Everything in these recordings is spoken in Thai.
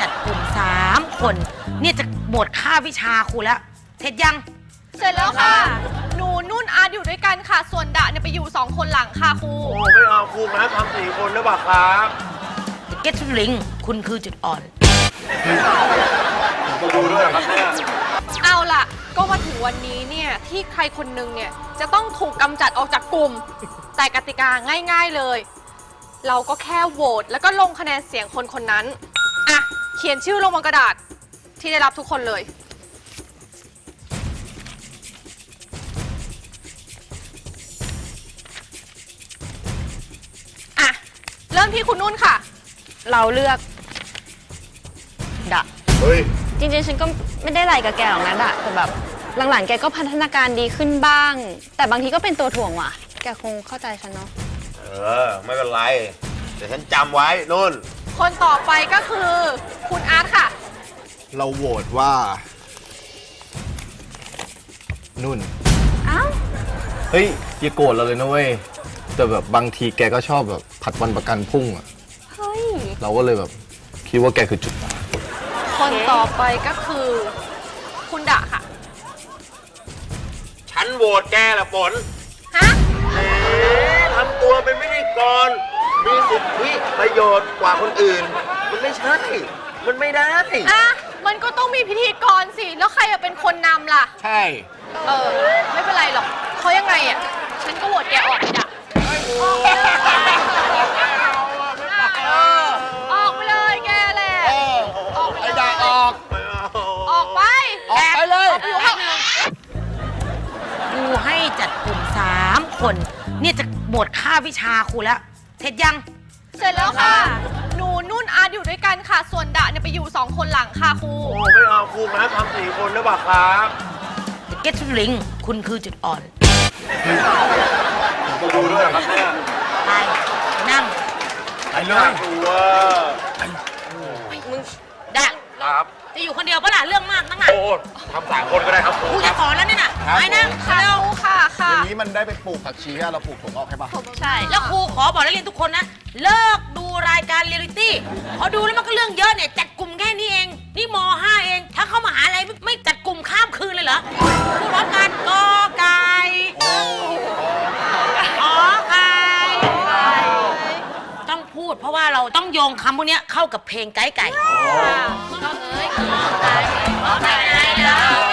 จัดกลุ่มสามคน เนี่ยจะหมดค่าวิชาครูแล้ว เสร็จยัง เสร็จแล้วค่ะ หนูนุ่นอาร์ตอยู่ด้วยกันค่ะ ส่วนดะเนี่ยไปอยู่สองคนหลังค่ะครูโอ้ไม่เอาครูนะทำสี่คนได้ป่ะครับเก็ตลิงคุณคือจุดอ่อน ผมจะดูด้วยเหรอครับเนี่ยเอาล่ะ ก็มาถึงวันนี้เนี่ยที่ใครคนหนึงเนี่ยจะต้องถูกกำจัดออกจากกลุ่ม แต่กติกาง่ายๆเลย เราก็แค่โหวตแล้วก็ลงคะแนนเสียงคนคนนั้น อะเขียนชื่อลงบนกระดาษที่ได้รับทุกคนเลย อะ เริ่มที่คุณนุ่นค่ะ เราเลือกดะเฮ้ย จริงๆ ฉันก็ไม่ได้อะไรกับแกหรอกนะดะแต่แบบหลังๆ แกก็พัฒนาการดีขึ้นบ้าง แต่บางทีก็เป็นตัวถ่วงว่ะ แกคงเข้าใจฉันเนาะ เออ ไม่เป็นไรเดี๋ยวฉันจำไว้นุ่น คนต่อไปก็คือ คุณอาร์ตค่ะ เราโหวตว่า นุ่น อ้าวเฮ้ยอย่าโกรธเราเลยนะเว้ย แต่แบบบางทีแกก็ชอบแบบผัดวันประกันพรุ่งอะเฮ้ย เราก็เลยแบบคิดว่าแกคือจุดอ่อนคนต่อไปก็คือ คุณดะค่ะ ฉันโหวตแกละฝนฮะ เอ๊ะทำตัวเป็นพิธีกร มีสิทธิประโยชน์กว่าคนอื่น มันไม่ใช่ มันไม่ได้ อะ มันก็ต้องมีพิธีกรสิ แล้วใครจะเป็นคนนำล่ะ ใช่เออ ไม่เป็นไรหรอกเขายังไงอะ ฉันก็โหวตแกออกดะออกไปเลยแกแหละ ออกไปเลยไม่เอาออกไป ออกไปเลย อยู่ข้างครูให้จัดกลุ่มสามคน เนี่ยจะหมดค่าวิชาครูแล้ว เสร็จยัง เสร็จแล้วค่ะ หนูนุ่นอาร์ตอยู่ด้วยกันค่ะ ส่วนดะเนี่ยไปอยู่สองคนหลังค่ะครู โอ้ไม่เอาครูนะทำสี่คนได้ป่ะครับเก็ตลิงคุณคือจุดอ่อนผมจะดูด้วยเหรอครับเนี่ยไป นั่งไปเลน่ายกลัวมึงดะครับ จะอยู่คนเดียวปะล่ะเรื่องมากนักหนาโอ้ทำสามคนก็ได้ครับครูครูคจะรับสอนแล้วเนี่ยน่ะครับไปนั่งค่ะเร็วครู ค่ะอค่ะย่างนี้มันได้ไปปลูกผักชีให้เราปลูกถั่วงอกให้ปะใช่ แล้วครูขอบอกนักเรียนทุกคนนะ เลิกดูรายการเรียลลิตี้พอดูแล้วมันก็เรื่องเยอะเนี่ย จัดกลุ่มแค่นี้เอง นี่ม .5 เอง ถ้าเข้ามาหาอะไรไม่ไม่จัดกลุ่มข้ามคืนเลยเหรอพูดพร้อมกันกอไก่ขอไข่ต้องพูดเพราะว่าเราต้องโยงคำพวกเนี้ยเข้ากับเพลงไก่ไก่ก็เอ้ยขอไก่ขอไก่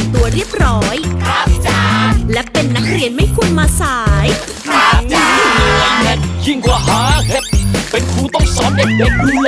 งแต่งตัวเรียบร้อย ครับจ้าและเป็นนักเรียนไม่ควรมาสายยิ่งกว่าหาเห็ดเป็นครูต้องสอนเด็กๆดูแล